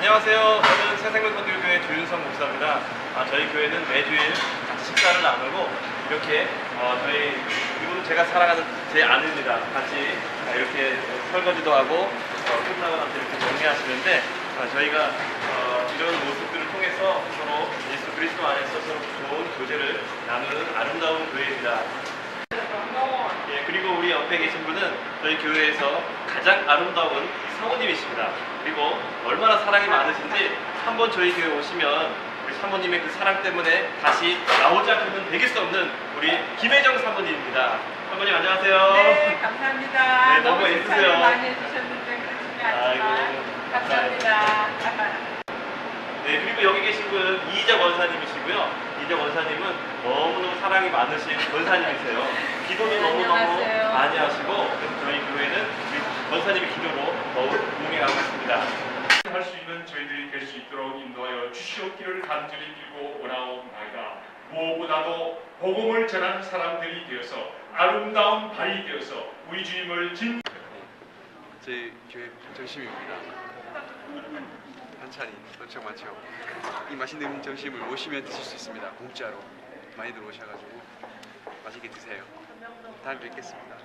안녕하세요. 저는 새생명선교회 조윤성 목사입니다. 아, 저희 교회는 매주일 같이 식사를 나누고 이렇게 어, 저희 이분은 제가 사랑하는 제 아내입니다. 같이 아, 이렇게 설거지도 하고 어, 끝나고 나서 이렇게 정리하시는데 아, 저희가 어, 이런 모습들을 통해서 서로 예수 그리스도 안에서 서로 좋은 교제를 나누는 아름다운 교회입니다. 예, 그리고 우리 옆에 계신 분은 저희 교회에서 가장 아름다운 사모님이십니다. 그리고 얼마나 사랑이 많으신지 한번 저희 교회 오시면 우리 사모님의 그 사랑 때문에 다시 나오지 않고는 되길 수 없는 우리 김혜정 사모님입니다. 사모님 안녕하세요. 네, 감사합니다. 네, 너무 너무 애쓰세요. 많이 해주셨는데 그렇지는 않지만 감사합니다. 네, 그리고 여기 계신 분은 이희정 원사님이시고요. 이희정 원사님은 너무너무 사랑이 많으신 원사님이세요. 기도도 네, 너무너무 안녕하세요. 많이 하시고 그래서 저희 교회는 우리 원사님의 기도로 더욱 동행하고 있습니다. 할 수 있는 저희들이 될 수 있도록 인도하여 주시옵기를 간절히 빌고 원하옵나이다. 무엇보다도 복음을 전하는 사람들이 되어서 아름다운 발이 되어서 우리 주님을 진 저희 교회 점심입니다. 한 잔이 엄청 많죠. 이 맛있는 점심을 오시면 드실 수 있습니다. 공짜로 많이들 오셔가지고 맛있게 드세요. 다음에 뵙겠습니다.